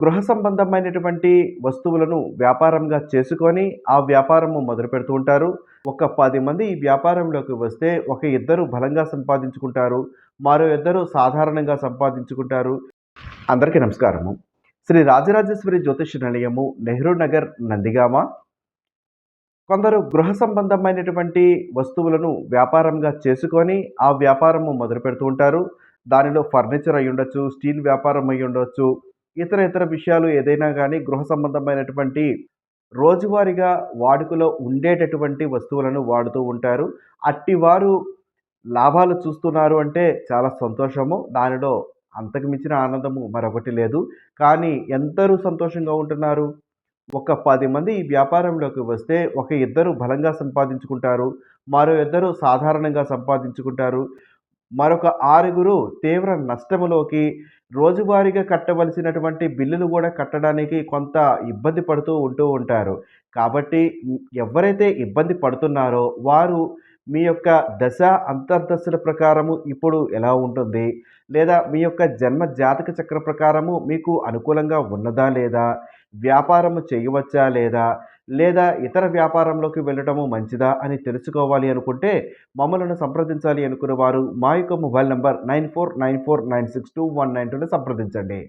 గృహ సంబంధమైనటువంటి వస్తువులను వ్యాపారంగా చేసుకొని ఆ వ్యాపారము మొదలు పెడుతూ ఉంటారు. ఒక పది మంది ఈ వ్యాపారంలోకి వస్తే ఒక ఇద్దరు బలంగా సంపాదించుకుంటారు. మరో ఇద్దరు సాధారణంగా సంపాదించుకుంటారు. అందరికీ నమస్కారము. శ్రీ రాజరాజేశ్వరి జ్యోతిష నిలయము నెహ్రూ నగర్ నందిగామ. కొందరు గృహ సంబంధమైనటువంటి వస్తువులను వ్యాపారంగా చేసుకొని ఆ వ్యాపారము మొదలు పెడుతూ ఉంటారు. దానిలో ఫర్నిచర్ అయి ఉండొచ్చు స్టీల్ వ్యాపారం అయి ఉండొచ్చు ఇతర ఇతర విషయాలు ఏదైనా కానీ గృహ సంబంధమైనటువంటి రోజువారీగా వాడుకలో ఉండేటటువంటి వస్తువులను వాడుతూ ఉంటారు. అట్టి వారు లాభాలు చూస్తున్నారు అంటే చాలా సంతోషము. దానిలో అంతకు మించిన ఆనందము మరొకటి లేదు. కానీ ఎందరూ సంతోషంగా ఉంటున్నారు? ఒక పది మంది ఈ వ్యాపారంలోకి వస్తే ఒక ఇద్దరు బలంగా సంపాదించుకుంటారు. మరో ఇద్దరు సాధారణంగా సంపాదించుకుంటారు. మరొక ఆరుగురు తీవ్ర నష్టములోకి రోజువారీగా కట్టవలసినటువంటి బిల్లులు కూడా కట్టడానికి కొంత ఇబ్బంది పడుతూ ఉంటూ ఉంటారు. కాబట్టి ఎవరైతే ఇబ్బంది పడుతున్నారో వారు మీ యొక్క దశ అంతర్దశల ప్రకారము ఇప్పుడు ఎలా ఉంటుంది? లేదా మీ యొక్క జన్మ జాతక చక్ర ప్రకారము మీకు అనుకూలంగా ఉన్నదా లేదా? వ్యాపారము చేయవచ్చా లేదా? లేదా ఇతర వ్యాపారంలోకి వెళ్ళటము మంచిదా అని తెలుసుకోవాలి అనుకుంటే మమ్మలను సంప్రదించాలి అనుకున్న వారు మా యొక్క mobile number nine four nine four nine six two one nine టూని సంప్రదించండి.